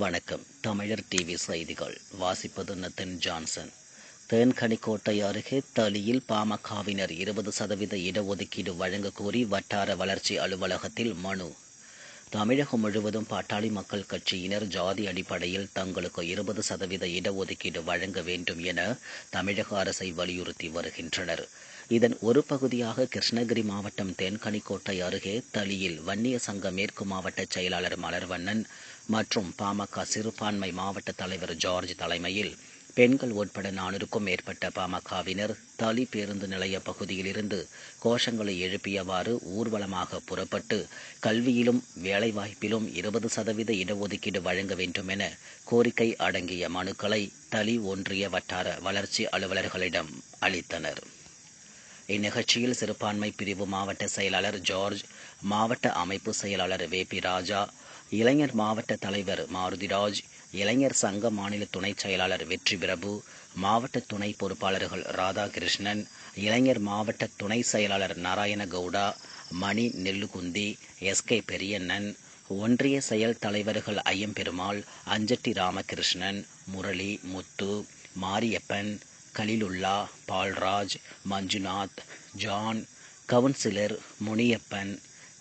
வணக்கம். தமிழர் டிவி செய்திகள். வாசிப்பது நத்தன் ஜான்சன். தேன்கனிக்கோட்டை அருகே தளியில் பாமகவினர் இருபது சதவீத இடஒதுக்கீடு வழங்க கோரி வட்டார வளர்ச்சி அலுவலகத்தில் மனு தமிழகம் முழுவதும் பாட்டாளி மக்கள் கட்சியினர் ஜாதி அடிப்படையில் தங்களுக்கு இருபது சதவீத இடஒதுக்கீடு வழங்க வேண்டும் என தமிழக அரசை வலியுறுத்தி வருகின்றனர். இதன் ஒரு பகுதியாக கிருஷ்ணகிரி மாவட்டம் தேன்கனிக்கோட்டை அருகே தளியில் வன்னிய சங்க மேற்கு மாவட்ட செயலாளர் மலர்வண்ணன் மற்றும் பாமக சிறுபான்மை மாவட்ட தலைவர் ஜார்ஜ் தலைமையில் பெண்கள் உட்பட நானூறுக்கும் மேற்பட்ட பாமகவினர் தளி பேருந்து நிலைய பகுதியிலிருந்து கோஷங்களை எழுப்பியவாறு ஊர்வலமாக புறப்பட்டு கல்வியிலும் வேலைவாய்ப்பிலும் இருபது சதவீத இடஒதுக்கீடு வழங்க வேண்டும் என கோரிக்கை அடங்கிய மனுக்களை தளி ஒன்றிய வட்டார வளர்ச்சி அலுவலர்களிடம் அளித்தனர். இந்நிகழ்ச்சியில் சிறுபான்மை பிரிவு மாவட்ட செயலாளர் ஜார்ஜ் மாவட்ட அமைப்பு செயலாளர் வே பி ராஜா இளைஞர் மாவட்ட தலைவர் மாருதிராஜ் இளைஞர் சங்க மாநில துணைச் செயலாளர் வெற்றி பிரபு மாவட்ட துணை பொறுப்பாளர்கள் ராதாகிருஷ்ணன் இளைஞர் மாவட்ட துணை செயலாளர் நாராயண கவுடா மணி நெல்லுகுந்தி எஸ் கே பெரியண்ணன் ஒன்றிய செயல் தலைவர்கள் ஐயம்பெருமாள் அஞ்சட்டி ராமகிருஷ்ணன் முரளி முத்து மாரியப்பன் கலிலுல்லா பால்ராஜ் மஞ்சுநாத் ஜான் கவுன்சிலர் முனியப்பன்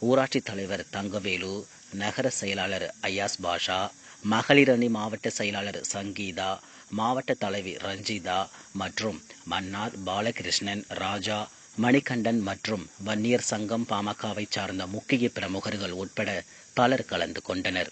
ஊராட்சி தலைவர் தங்கவேலு நகர செயலாளர் அய்யாஸ் பாஷா மகளிர் அணி மாவட்ட செயலாளர் சங்கீதா மாவட்ட தலைவி ரஞ்சிதா மற்றும் மன்னார் பாலகிருஷ்ணன் ராஜா மணிகண்டன் மற்றும் வன்னியர் சங்கம் பாமகவை சார்ந்த முக்கிய பிரமுகர்கள் உட்பட பலர் கலந்து கொண்டனர்.